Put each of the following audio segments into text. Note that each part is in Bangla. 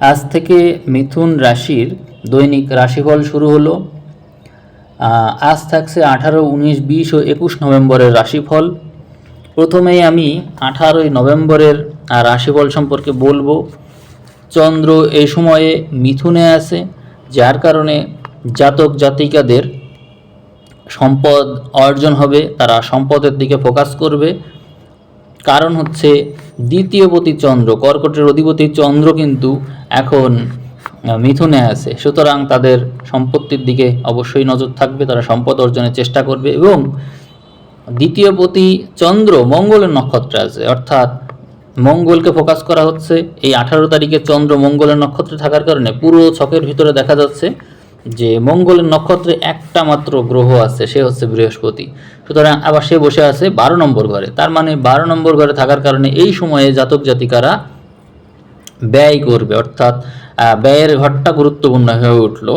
আজ থেকে মিথুন রাশির দৈনিক রাশিফল শুরু হলো। আজ থাকছে আঠারো, উনিশ, বিশ ও একুশ নভেম্বরের রাশিফল। প্রথমেই আমি আঠারোই নভেম্বরের রাশিফল সম্পর্কে বলব। চন্দ্র এই সময়ে মিথুনে আছে, যার কারণে জাতক জাতিকাদের সম্পদ অর্জন হবে, তারা সম্পদের দিকে ফোকাস করবে। কারণ হচ্ছে দ্বিতীয়পতি চন্দ্র, কর্কটের অধিপতি চন্দ্র কিন্তু এখন মিথুনে আছে। সুতরাং তাদের সম্পত্তির দিকে অবশ্যই নজর থাকবে, তারা সম্পদ অর্জনের চেষ্টা করবে এবং দ্বিতীয়পতি চন্দ্র মঙ্গলের নক্ষত্রে আছে। অর্থাৎ মঙ্গলকে ফোকাস করা হচ্ছে। এই আঠারো তারিখে চন্দ্র মঙ্গলের নক্ষত্রে থাকার কারণে পুরো ছকের ভিতরে দেখা যাচ্ছে যে মঙ্গলের নক্ষত্রে একটা মাত্র গ্রহ আছে, সে হচ্ছে বৃহস্পতি। সুতরাং আবার সে বসে আছে বারো নম্বর ঘরে। তার মানে বারো নম্বর ঘরে থাকার কারণে এই সময়ে জাতক জাতিকারা ব্যয় করবে, অর্থাৎ ব্যয়ের ঘরটা গুরুত্বপূর্ণ হয়ে উঠল।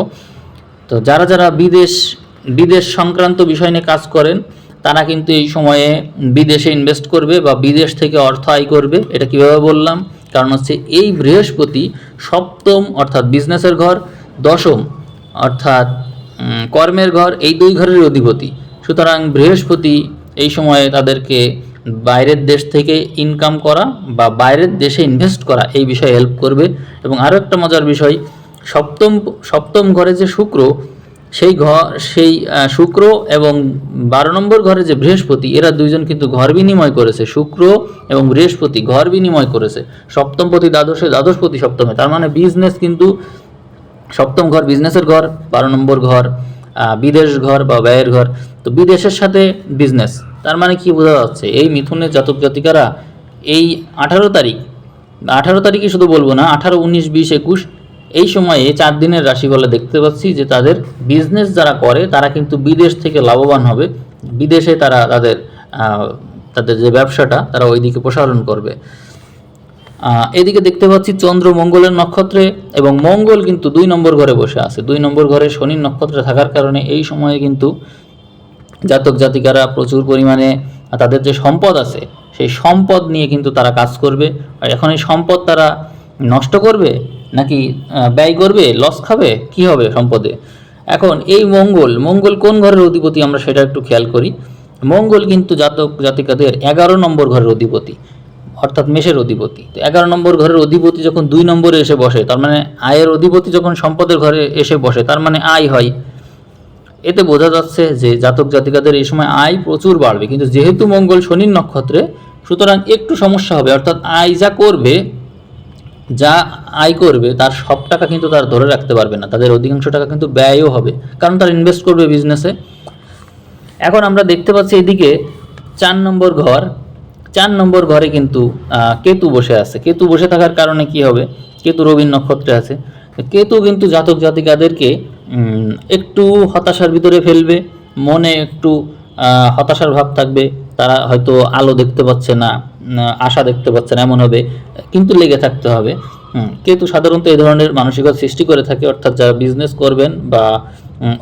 তো যারা যারা বিদেশ বিদেশ সংক্রান্ত বিষয় নিয়ে কাজ করেন, তারা কিন্তু এই সময়ে বিদেশে ইনভেস্ট করবে বা বিদেশ থেকে অর্থ আয় করবে, এটা কীভাবে বললাম? কারণ হচ্ছে এই বৃহস্পতি সপ্তম, অর্থাৎ বিজনেসের ঘর, দশম। অর্থাৎ কর্মের ঘর এই দুই ঘরের অধিপতি। সুতরাং বৃহস্পতি এই সময়ে তাদেরকে বাইরের দেশ থেকে ইনকাম করা বা বাইরের দেশে ইনভেস্ট করা এই বিষয়ে হেল্প করবে। এবং আরও একটা মজার বিষয়, সপ্তম সপ্তম ঘরে যে শুক্র, সেই ঘর, সেই শুক্র এবং বারো নম্বর ঘরে যে বৃহস্পতি, এরা দুইজন কিন্তু ঘর বিনিময় করেছে। শুক্র এবং বৃহস্পতি ঘর বিনিময় করেছে। সপ্তমপতি দ্বাদশে দ্বাদশপতি সপ্তমে, তার মানে বিজনেস কিন্তু সপ্তম ঘর বিজনেসের ঘর, বারো নম্বর ঘর বিদেশ ঘর বা ব্যয়ের ঘর। তো বিদেশের সাথে বিজনেস তার মানে কি বোঝা যাচ্ছে? এই মিথুনের জাতক জাতিকারা এই আঠারো তারিখ, আঠারো তারিখে শুধু বলব না, আঠারো, উনিশ, বিশ, একুশ, এই সময়ে চার দিনের রাশি বলে দেখতে পাচ্ছি যে তাদের বিজনেস যারা করে, তারা কিন্তু বিদেশ থেকে লাভবান হবে। বিদেশে তারা তাদের তাদের যে ব্যবসাটা, তারা ওইদিকে প্রসারণ করবে। এদিকে দেখতে পাচ্ছি চন্দ্র মঙ্গলের নক্ষত্রে এবং মঙ্গল কিন্তু দুই নম্বর ঘরে বসে আছে। দুই নম্বর ঘরে শনির নক্ষত্রে থাকার কারণে এই সময়ে কিন্তু জাতক জাতিকারা প্রচুর পরিমাণে তাদের যে সম্পদ আছে, সেই সম্পদ নিয়ে কিন্তু তারা কাজ করবে। আর এখন এই সম্পদ তারা নষ্ট করবে নাকি ব্যয় করবে লস খাবে? কি হবে সম্পদে? এখন এই মঙ্গল মঙ্গল কোন ঘরের অধিপতি? আমরা সেটা একটু খেয়াল করি। মঙ্গল কিন্তু জাতক জাতিকাদের এগারো নম্বর ঘরের অধিপতি। অর্থাৎ মেষের অধিপতি। তো এগারো নম্বর ঘরের অধিপতি যখন দুই নম্বরে এসে বসে, তার মানে আয়ের অধিপতি যখন সম্পদের ঘরে এসে বসে, তার মানে আয় হয়। এতে বোঝা যাচ্ছে যে জাতক জাতিকাদের এই সময় আয় প্রচুর বাড়বে। কিন্তু যেহেতু মঙ্গল শনির নক্ষত্রে, সুতরাং একটু সমস্যা হবে। অর্থাৎ আয় যা করবে, যা আয় করবে, তার সব টাকা কিন্তু তার ধরে রাখতে পারবে না। তাদের অধিকাংশ টাকা কিন্তু ব্যয়ও হবে। কারণ তারা ইনভেস্ট করবে বিজনেসে এখন আমরা দেখতে পাচ্ছি এদিকে চার নম্বর ঘর চার নম্বর ঘরে কিন্তু কেতু বসে আছে। কেতু বসে থাকার কারণে কি হবে? কেতু রবির নক্ষত্রে আছে। কেতু কিন্তু জাতক জাতিকাদেরকে একটু হতাশার ভিতরে ফেলবে, মনে একটু হতাশার ভাব থাকবে, তারা হয়তো আলো দেখতে পাচ্ছে না আশা দেখতে পাচ্ছে না, এমন হবে, কিন্তু লেগে থাকতে হবে। কেতু সাধারণত এই ধরনের মানসিকতা সৃষ্টি করে থাকে, অর্থাৎ যারা বিজনেস করবেন বা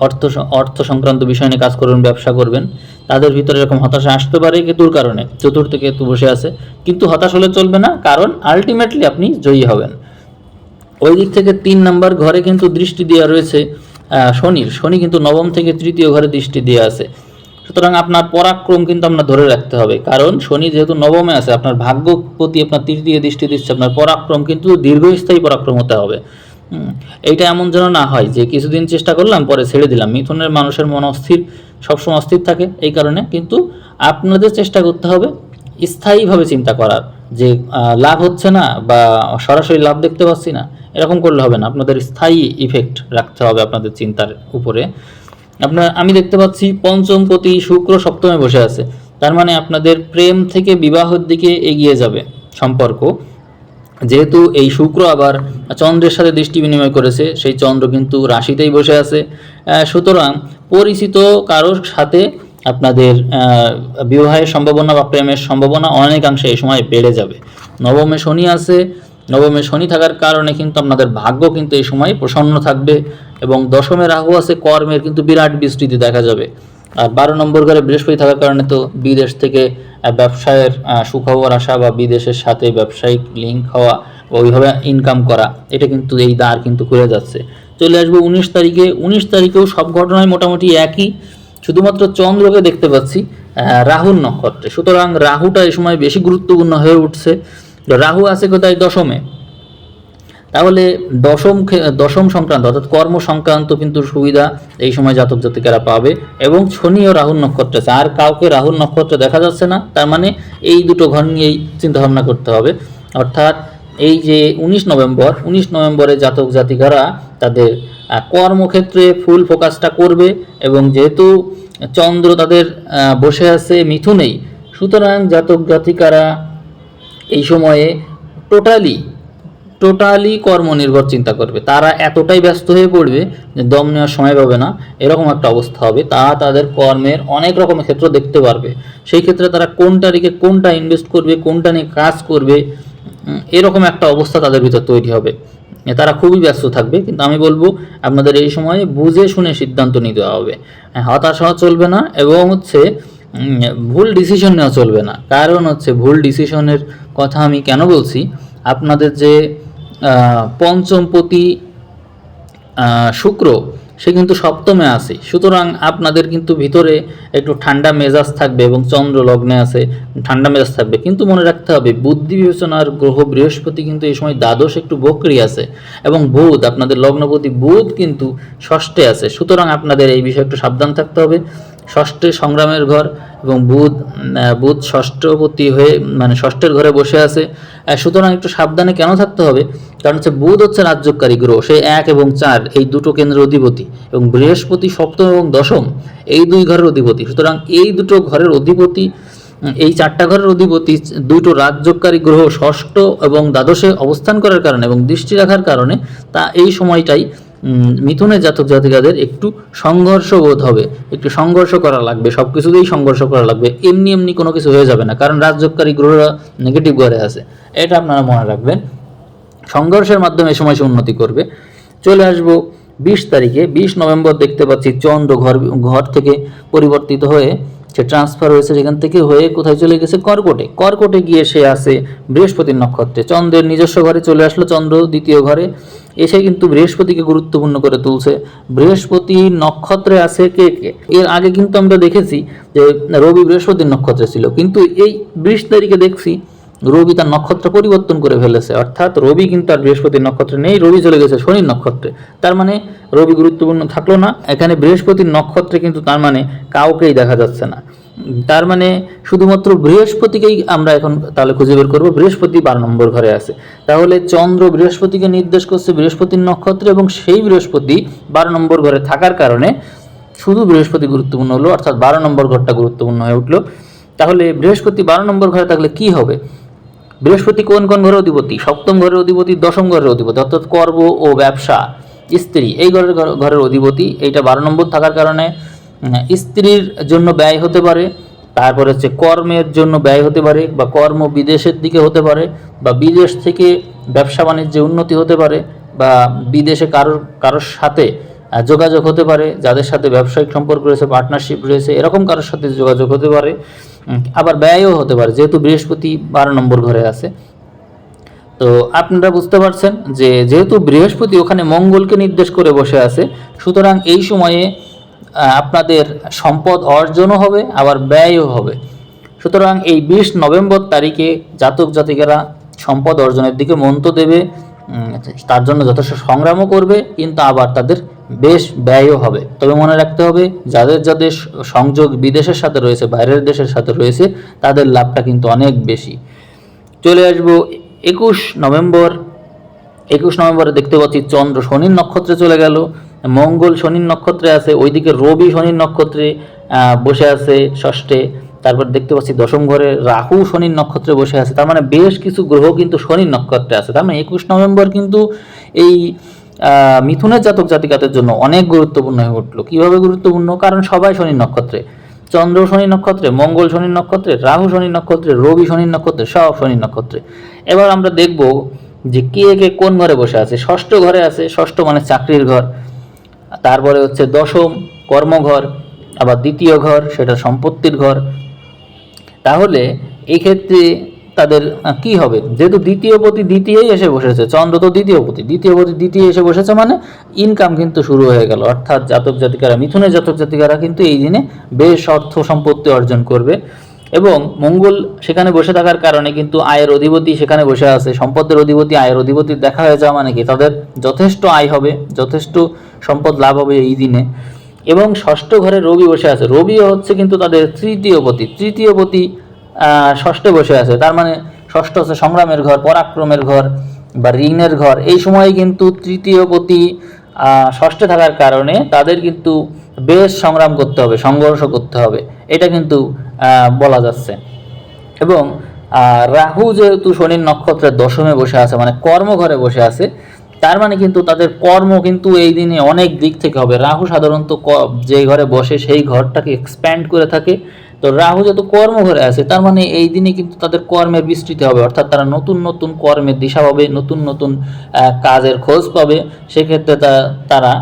অর্থ অর্থ সংক্রান্ত বিষয় নিয়ে কাজ করবেন, ব্যবসা করবেন, তাদের ভিতরে এরকম হতাশা আসতে পারে কেতুর কারণে, চতুর্থ কেতু বসে আছে। কিন্তু হতাশ হলে চলবে না, কারণ আলটিমেটলি আপনি জয়ী হবেন। ওই দিক থেকে তিন নাম্বার ঘরে কিন্তু দৃষ্টি দেওয়া রয়েছে শনির। শনি কিন্তু নবম থেকে তৃতীয় ঘরে দৃষ্টি দেওয়া আছে। সুতরাং আপনার পরাক্রম কিন্তু আপনার ধরে রাখতে হবে, কারণ শনি যেহেতু নবমে আছে, আপনার ভাগ্য প্রতি আপনার তৃতীয় দৃষ্টি দিচ্ছে, আপনার পরাক্রম কিন্তু দীর্ঘস্থায়ী পরাক্রম হতে হবে। এইটা এমন যেন না হয় যে কিছুদিন চেষ্টা করলাম, পরে ছেড়ে দিলাম। মিথুনের মানুষের মন অস্থির, সবসময় অস্থির থাকে এই কারণে। কিন্তু আপনাদের চেষ্টা করতে হবে স্থায়ীভাবে চিন্তা করার যে লাভ হচ্ছে না বা সরাসরি লাভ দেখতে পাচ্ছি না, এরকম করলে হবে না। আপনাদের স্থায়ী ইফেক্ট রাখতে হবে আপনাদের চিন্তার উপরে। আপনার, আমি দেখতে পাচ্ছি পঞ্চম পঞ্চমপতি শুক্র সপ্তমে বসে আছে। তার মানে আপনাদের প্রেম থেকে বিবাহের দিকে এগিয়ে যাবে সম্পর্ক। যেহেতু এই শুক্র আবার চন্দ্রের সাথে দৃষ্টি বিনিময় করেছে, সেই চন্দ্র কিন্তু রাশিতেই বসে আছে। সুতরাং পরিচিত কারোর সাথে আপনাদের বিবাহের সম্ভাবনা বা প্রেমের সম্ভাবনা অনেকাংশে এই সময় বেড়ে যাবে। নবমে শনি আছে, নবমে শনি থাকার কারণে কিন্তু আপনাদের ভাগ্য কিন্তু এই সময় প্রসন্ন থাকবে এবং দশমে রাহু আছে, কর্মের কিন্তু বিরাট বিস্তৃতি দেখা যাবে। আর বারো নম্বর ঘরে বৃহস্পতি থাকার কারণে তো বিদেশ থেকে ব্যবসায়ের সুখবর আসা বা বিদেশের সাথে ব্যবসায়িক লিঙ্ক হওয়া ওইভাবে ইনকাম করা, এটা কিন্তু এই দ্বার কিন্তু খুলে যাচ্ছে। চলে আসব উনিশ তারিখে। উনিশ তারিখেও সব ঘটনায় মোটামুটি একই, শুধুমাত্র চন্দ্রকে দেখতে পাচ্ছি রাহুর নক্ষত্রে। সুতরাং রাহুটা এই সময় বেশি গুরুত্বপূর্ণ হয়ে উঠছে। রাহু আছে কোথায়? দশমে। তাহলে দশম দশম সংক্রান্ত অর্থাৎ কর্ম সংক্রান্ত কিন্তু সুবিধা এই সময় জাতক জাতিকারা পাবে। এবং শনি ও রাহুল নক্ষত্র আছে। আর কাউকে রাহুল নক্ষত্র দেখা যাচ্ছে না, তার মানে এই দুটো ঘর নিয়েই চিন্তা ভাবনা করতে হবে। অর্থাৎ এই যে উনিশ নভেম্বর, উনিশ নভেম্বরে জাতক জাতিকারা তাদের কর্মক্ষেত্রে ফুল ফোকাসটা করবে এবং যেহেতু চন্দ্র তাদের বসে আছে মিথুনেই, সুতরাং জাতক জাতিকারা এই সময়ে টোটালি টোটালি কর্মনির্ভর চিন্তা করবে। তারা এতটাই ব্যস্ত হয়ে পড়বে যে দম নেওয়ার সময় পাবে না। এরকম একটা অবস্থা হবে। তা তাদের কর্মের অনেক রকমের ক্ষেত্র দেখতে পারবে। সেই ক্ষেত্রে তারা কোনটা রেখে কোনটা ইনভেস্ট করবে, কোনটা নিয়ে কাজ করবে এরকম একটা অবস্থা তাদের ভিতর তৈরি হবে। তারা খুবই ব্যস্ত থাকবে। কিন্তু আমি বলব, আপনাদের এই সময়ে বুঝে শুনে সিদ্ধান্ত নিতে হবে। হতাশ হওয়া চলবে না এবং হচ্ছে ভুল ডিসিশন নেওয়া চলবে না। কারণ হচ্ছে ভুল ডিসিশনের কথা আমি কেন বলছি? আপনাদের যে পঞ্চমপতি শুক্র, সে কিন্তু সপ্তমে আছে। সুতরাং আপনাদের কিন্তু ভিতরে একটু ঠান্ডা মেজাজ থাকবে এবং চন্দ্র লগ্নে আছে, ঠান্ডা মেজাজ থাকবে। কিন্তু মনে রাখতে হবে, বুদ্ধি বিবেচনার গ্রহ বৃহস্পতি কিন্তু এই সময় দ্বাদশ একটু বক্রি আছে এবং বুধ, আপনাদের লগ্নপতি বুধ কিন্তু ষষ্ঠে আছে। সুতরাং আপনাদের এই বিষয়ে একটু সাবধান থাকতে হবে। ষষ্ঠে সংগ্রামের ঘর এবং বুধ বুধ ষষ্ঠপতি হয়ে মানে ষষ্ঠের ঘরে বসে আছে। সুতরাং একটু সাবধানে কেন থাকতে হবে? কারণ হচ্ছে বুধ হচ্ছে রাজ্যকারী গ্রহ, সে এক এবং চার, এই দুটো কেন্দ্রের অধিপতি এবং বৃহস্পতি, সপ্তম এবং দশম, এই দুই ঘরের অধিপতি। সুতরাং এই দুটো ঘরের অধিপতি, এই চারটা ঘরের অধিপতি দুটো রাজ্যকারী গ্রহ ষষ্ঠ এবং দ্বাদশে অবস্থান করার কারণে এবং দৃষ্টি রাখার কারণে তা এই সময়টাই মিথুনের জাতক জাতিকাদের একটু সংঘর্ষ বোধ হবে, একটু সংঘর্ষ করা লাগবে সব কিছুতেই সংঘর্ষ করা লাগবে, এমনি এমনি কোনো কিছু হয়ে যাবে না, কারণ রাজযোগকারী গ্রহরা নেগেটিভ ঘরে আছে। এটা আপনারা মনে রাখবেন। সংঘর্ষের মাধ্যমে সময় সে উন্নতি করবে। চলে আসব বিশ তারিখে, বিশ নভেম্বর দেখতে পাচ্ছি চন্দ্র ঘর ঘর থেকে পরিবর্তিত হয়ে সে ট্রান্সফার হয়েছে সেখান থেকে হয়ে কোথায় চলে গেছে? কর্কটে। কর্কটে গিয়ে সে আসে বৃহস্পতির নক্ষত্রে। চন্দ্রের নিজস্ব ঘরে চলে আসলো, চন্দ্র দ্বিতীয় ঘরে। এসে কিন্তু বৃহস্পতিকে গুরুত্বপূর্ণ করে তুলছে। বৃহস্পতি নক্ষত্রে আছে কে কে? এর আগে কিন্তু আমরা দেখেছি যে রবি বৃহস্পতির নক্ষত্রে ছিল। কিন্তু এই বিশ তারিখে দেখছি রবি তার নক্ষত্র পরিবর্তন করে ফেলেছে। অর্থাৎ রবি কিন্তু আর বৃহস্পতির নক্ষত্রে নেই, রবি চলে গেছে শনির নক্ষত্রে। তার মানে রবি গুরুত্বপূর্ণ থাকল না। এখানে বৃহস্পতির নক্ষত্রে কিন্তু তার মানে কাউকেই দেখা যাচ্ছে না। তার মানে শুধুমাত্র বৃহস্পতিকেই আমরা এখন তাহলে খুঁজে বের করব। বৃহস্পতি বারো নম্বর ঘরে আছে। তাহলে চন্দ্র বৃহস্পতিকে নির্দেশ করছে বৃহস্পতির নক্ষত্রে এবং সেই বৃহস্পতি বারো নম্বর ঘরে থাকার কারণে শুধু বৃহস্পতি গুরুত্বপূর্ণ হলো। অর্থাৎ বারো নম্বর ঘরটা গুরুত্বপূর্ণ হয়ে উঠল। তাহলে বৃহস্পতি বারো নম্বর ঘরে থাকলে কি হবে? বৃহস্পতি কোন কোন ঘরের অধিপতি? সপ্তম ঘরের অধিপতি, দশম ঘরের অধিপতি, অর্থাৎ কর্ম ও ব্যবসা, স্ত্রী। এই ঘরের ঘরের অধিপতি, এইটা বারো নম্বর থাকার কারণে স্ত্রীর জন্য ব্যয় হতে পারে, তারপর হচ্ছে কর্মের জন্য ব্যয় হতে পারে, বা কর্ম বিদেশের দিকে হতে পারে, বা বিদেশ থেকে ব্যবসা বাণিজ্যে উন্নতি হতে পারে, বা বিদেশে কারোর কারোর সাথে যোগাযোগ হতে পারে, যাদের সাথে ব্যবসায়িক সম্পর্ক রয়েছে পার্টনারশিপ রয়েছে, এরকম কারোর সাথে যোগাযোগ হতে পারে। আবার ব্যয়ও হতে পারে, যেহেতু বৃহস্পতি বারো নম্বর ঘরে আছে। তো আপনারা বুঝতে পারছেন যে, যেহেতু বৃহস্পতি ওখানে মঙ্গলকে নির্দেশ করে বসে আছে, সুতরাং এই সময়ে আপনাদের সম্পদ অর্জনও হবে, আবার ব্যয়ও হবে। সুতরাং এই বিশ নভেম্বর তারিখে জাতক জাতিকারা সম্পদ অর্জনের দিকে মন্ত দেবে তার জন্য যথেষ্ট সংগ্রামও করবে, কিন্তু আবার তাদের বেশ ব্যয়ও হবে। তবে মনে রাখতে হবে, যাদের যাদের সংযোগ বিদেশের সাথে রয়েছে, বাইরের দেশের সাথে রয়েছে, তাদের লাভটা কিন্তু অনেক বেশি। চলে আসব একুশ নভেম্বর। একুশ নভেম্বরে দেখতে পাচ্ছি চন্দ্র শনির নক্ষত্রে চলে গেল, মঙ্গল শনির নক্ষত্রে আছে, ওইদিকে রবি শনির নক্ষত্রে বসে আছে ষষ্ঠে। তারপর দেখতে পাচ্ছি দশম ঘরে রাহু শনির নক্ষত্রে বসে আছে। তার মানে বেশ কিছু গ্রহ কিন্তু শনির নক্ষত্রে আছে। তার মানে একুশ নভেম্বর কিন্তু এই মিথুনের জাতক জাতিকাদের জন্য অনেক গুরুত্বপূর্ণ হয়ে উঠল। কীভাবে গুরুত্বপূর্ণ? কারণ সবাই শনির নক্ষত্রে। চন্দ্র শনি নক্ষত্রে, মঙ্গল শনি নক্ষত্রে, রাহু শনি নক্ষত্রে, রবি শনি নক্ষত্রে, সব শনি নক্ষত্রে। এবার আমরা দেখব যে কে কে কোন ঘরে বসে আছে। ষষ্ঠ ঘরে আছে, ষষ্ঠ মানে চাকরির ঘর। তারপরে হচ্ছে দশম কর্মঘর, আবার দ্বিতীয় ঘর, সেটা সম্পত্তির ঘর। তাহলে এই ক্ষেত্রে তাদের কি হবে? যেহেতু দ্বিতীয় পতি দ্বিতীয়ই এসে বসেছে, চন্দ্র তো দ্বিতীয় পতি দ্বিতীয় পতি দ্বিতীয় এসে বসেছে মানে ইনকাম কিন্তু শুরু হয়ে গেল। অর্থাৎ জাতক জাতিকারা, মিথুনের জাতক জাতিকারা কিন্তু এই দিনে বেশ অর্থ সম্পত্তি অর্জন করবে এবং মঙ্গল সেখানে বসে থাকার কারণে কিন্তু আয়ের অধিপতি সেখানে বসে আছে, সম্পদের অধিপতি, আয়ের অধিপতি দেখা হয়ে যাওয়া মানে কি? তাদের যথেষ্ট আয় হবে, যথেষ্ট সম্পদ লাভ হবে এই দিনে। এবং ষষ্ঠ ঘরে রবি বসে আছে। রবিও হচ্ছে কিন্তু তাদের তৃতীয় পতি। তৃতীয় পতি ষষ্ঠে বসে আছে। তার মানে ষষ্ঠ হচ্ছে সংগ্রামের ঘর, পরাক্রমের ঘর বা ঋণের ঘর। এই সময়ে কিন্তু তৃতীয় পতি ষষ্ঠে থাকার কারণে তাদের কিন্তু বেশ সংগ্রাম করতে হবে, সংঘর্ষ করতে হবে। এটা কিন্তু বলা যাচ্ছে। এবং রাহু যেহেতু শনির নক্ষত্রের দশমে বসে আছে মানে কর্মঘরে বসে আছে, তার মানে কিন্তু তাদের কর্ম কিন্তু এই দিনে অনেক দিক থেকে হবে। রাহু সাধারণত যে ঘরে বসে সেই ঘরটাকে এক্সপ্যান্ড করে থাকে। তো রাহু যেহেতু কর্মঘরে আছে, তার মানে এই দিনে কিন্তু তাদের কর্মের বিস্তৃতি হবে। অর্থাৎ তারা নতুন নতুন কর্মের দিশা পাবে, নতুন নতুন কাজের খোঁজ পাবে। সেক্ষেত্রে তারা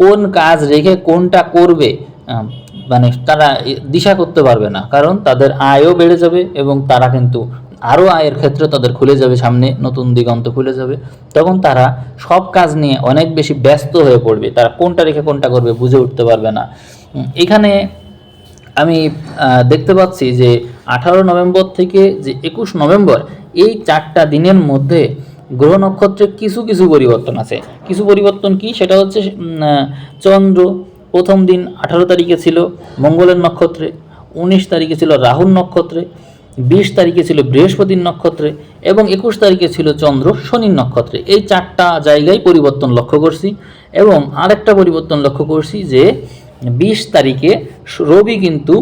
কোন কাজ রেখে কোনটা করবে মানে তারা দিশা করতে পারবে না। কারণ তাদের আয়ও বেড়ে যাবে এবং তারা কিন্তু আরও আয়ের ক্ষেত্রে তাদের খুলে যাবে, সামনে নতুন দিগন্ত খুলে যাবে। তখন তারা সব কাজ নিয়ে অনেক বেশি ব্যস্ত হয়ে পড়বে। তারা কোনটা রেখে কোনটা করবে বুঝে উঠতে পারবে না। এখানে আমি দেখতে পাচ্ছি যে আঠারো নভেম্বর থেকে যে একুশ নভেম্বর এই চারটা দিনের মধ্যে গ্রহ নক্ষত্রে কিছু কিছু পরিবর্তন আছে। কিছু পরিবর্তন কি? সেটা হচ্ছে চন্দ্র প্রথম দিন আঠারো তারিখে ছিল মঙ্গলের নক্ষত্রে, উনিশ তারিখে ছিল রাহুল নক্ষত্রে, বিশ তারিখে ছিল বৃহস্পতির নক্ষত্রে এবং একুশ তারিখে ছিল চন্দ্র শনির নক্ষত্রে। এই চারটা জায়গায় পরিবর্তন লক্ষ্য করছি এবং আরেকটা পরিবর্তন লক্ষ্য করছি যে বিশ তারিখে রবি কিন্তু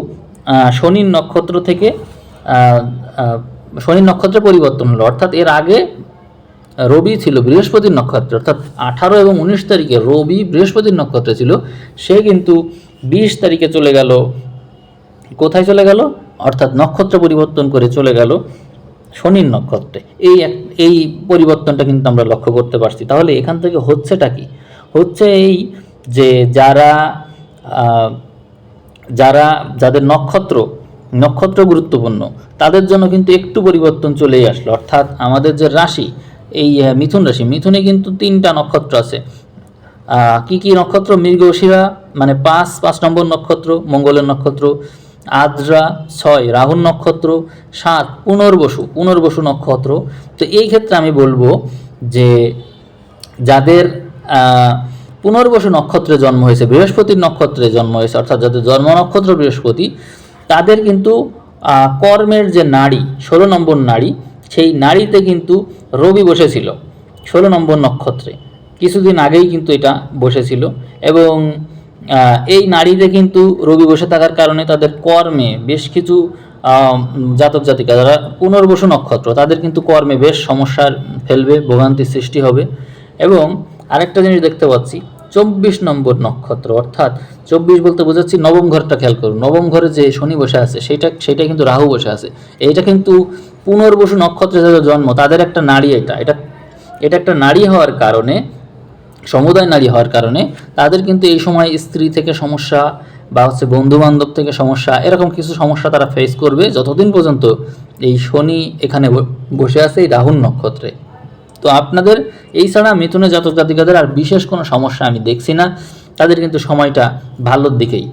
শনির নক্ষত্র থেকে শনির নক্ষত্রে পরিবর্তন হলো। অর্থাৎ এর আগে রবি ছিল বৃহস্পতির নক্ষত্রে। অর্থাৎ আঠারো এবং উনিশ তারিখে রবি বৃহস্পতির নক্ষত্রে ছিল। সে কিন্তু বিশ তারিখে চলে গেল। কোথায় চলে গেল? অর্থাৎ নক্ষত্র পরিবর্তন করে চলে গেল শনির নক্ষত্রে। এই এক, এই পরিবর্তনটা কিন্তু আমরা লক্ষ্য করতে পারছি। তাহলে এখান থেকে হচ্ছেটা কি? হচ্ছে এই যে যারা যারা, যাদের নক্ষত্র নক্ষত্র গুরুত্বপূর্ণ, তাদের জন্য কিন্তু একটু পরিবর্তন চলেই আসলো। অর্থাৎ আমাদের যে রাশি, এই মিথুন রাশি, মিথুনে কিন্তু তিনটা নক্ষত্র আছে। কি কি নক্ষত্র? মৃগশিরা মানে পাঁচ পাঁচ নম্বর নক্ষত্র, মঙ্গলের নক্ষত্র, আদ্রা, ছয় রাহুল নক্ষত্র, সাত, পুনর্বসু পুনর্বসু নক্ষত্র। তো এই ক্ষেত্রে আমি বলব যে, যাদের পুনর্বসু নক্ষত্রে জন্ম হয়েছে, বৃহস্পতির নক্ষত্রে জন্ম হয়েছে, অর্থাৎ যাদের জন্ম নক্ষত্র বৃহস্পতি, তাদের কিন্তু কর্মের যে নারী, ষোলো নম্বর নারী, সেই নারীতে কিন্তু রবি বসেছিল, ষোলো নম্বর নক্ষত্রে। কিছুদিন আগেই কিন্তু এটা বসেছিল এবং এই নারীতে কিন্তু রবি বসে থাকার কারণে তাদের কর্মে বেশ কিছু জাতক জাতিকা, যারা পুনর্বসু নক্ষত্র, তাদের কিন্তু কর্মে বেশ সমস্যার ফেলবে, ভোগান্তির সৃষ্টি হবে। এবং আরেকটা জিনিস দেখতে পাচ্ছি চব্বিশ নম্বর নক্ষত্র, অর্থাৎ চব্বিশ বলতে বোঝাচ্ছি নবম ঘরটা খেয়াল করুন। নবম ঘরে যে শনি বসে আছে সেটা সেটা কিন্তু রাহু বসে আছে। এইটা কিন্তু পুনর্বসু নক্ষত্রে যাদের জন্ম, তাদের একটা নারী এটা। এটা এটা একটা নারী হওয়ার কারণে, সমুদায় নারী হওয়ার কারণে তাদের কিন্তু এই সময় স্ত্রী থেকে সমস্যা বা হচ্ছে বন্ধু বান্ধব থেকে সমস্যা, এরকম কিছু সমস্যা তারা ফেস করবে যতদিন পর্যন্ত এই শনি এখানে বসে আছে এই রাহুর নক্ষত্রে। তো আপনাদের এই ছাড়া মিথুনে জাতক জাতিকাদের আর বিশেষ কোনো সমস্যা আমি দেখছি না। তাদের কিন্তু সময়টা ভালোর দিকেই।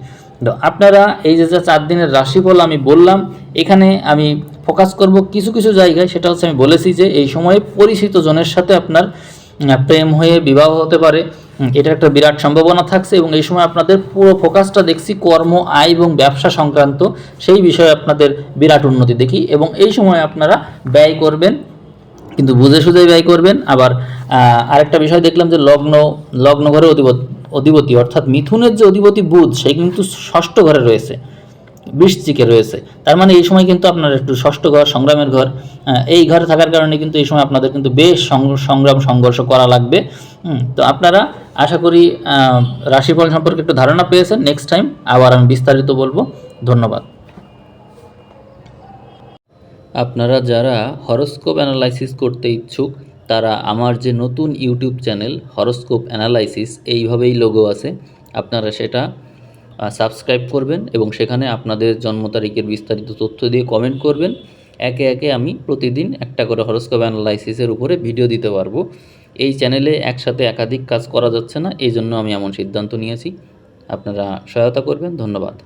তো আপনারা এই যে, যা চার দিনের রাশিফল আমি বললাম, এখানে আমি ফোকাস করব কিছু কিছু জায়গায়। সেটা হচ্ছে আমি বলেছি যে, এই সময়ে পরিচিত জনের সাথে আপনার প্রেম হয়ে বিবাহ হতে পারে। এটা একটা বিরাট সম্ভাবনা থাকছে এবং এই সময় আপনাদের পুরো ফোকাসটা দেখছি কর্ম, আয় এবং ব্যবসা সংক্রান্ত। সেই বিষয়ে আপনাদের বিরাট উন্নতি দেখি এবং এই সময় আপনারা ব্যয় করবেন। কিন্তু বুঝে সুঝে ব্যয় করবেন। আবার আরেকটা বিষয় দেখলাম যে লগ্ন লগ্ন ঘরে অধিপতি অর্থাৎ মিথুনের যে অধিপতি বুধ, সে কিন্তু ষষ্ঠ ঘরে রয়েছে, বৃশ্চিকে রয়েছে। তার মানে এই সময় কিন্তু আপনার একটু ষষ্ঠ ঘর, সংগ্রামের ঘর এই ঘরে থাকার কারণে কিন্তু এই সময় আপনাদের কিন্তু বেশ সংগ্রাম, সংঘর্ষ করা লাগবে। তো আপনারা আশা করি রাশিফল সম্পর্কে একটু ধারণা পেয়েছেন। নেক্সট টাইম আবার আমি বিস্তারিত বলব। ধন্যবাদ। আপনারা যারা হরোস্কোপ অ্যানালাইসিস করতে ইচ্ছুক, তারা আমার যে নতুন ইউটিউব চ্যানেল হরোস্কোপ অ্যানালাইসিস এইভাবেই লোগো আছে। আপনারা সেটা সাবস্ক্রাইব করবেন এবং সেখানে আপনাদের জন্ম তারিখের বিস্তারিত তথ্য দিয়ে কমেন্ট করবেন। একে একে আমি প্রতিদিন একটা করে হরস্কোপ অ্যানালাইসিসের উপরে ভিডিও দিতে পারব। এই চ্যানেলে একসাথে একাধিক কাজ করা যাচ্ছে না এই জন্য আমি এমন সিদ্ধান্ত নিয়েছি। আপনারা সহায়তা করবেন, ধন্যবাদ।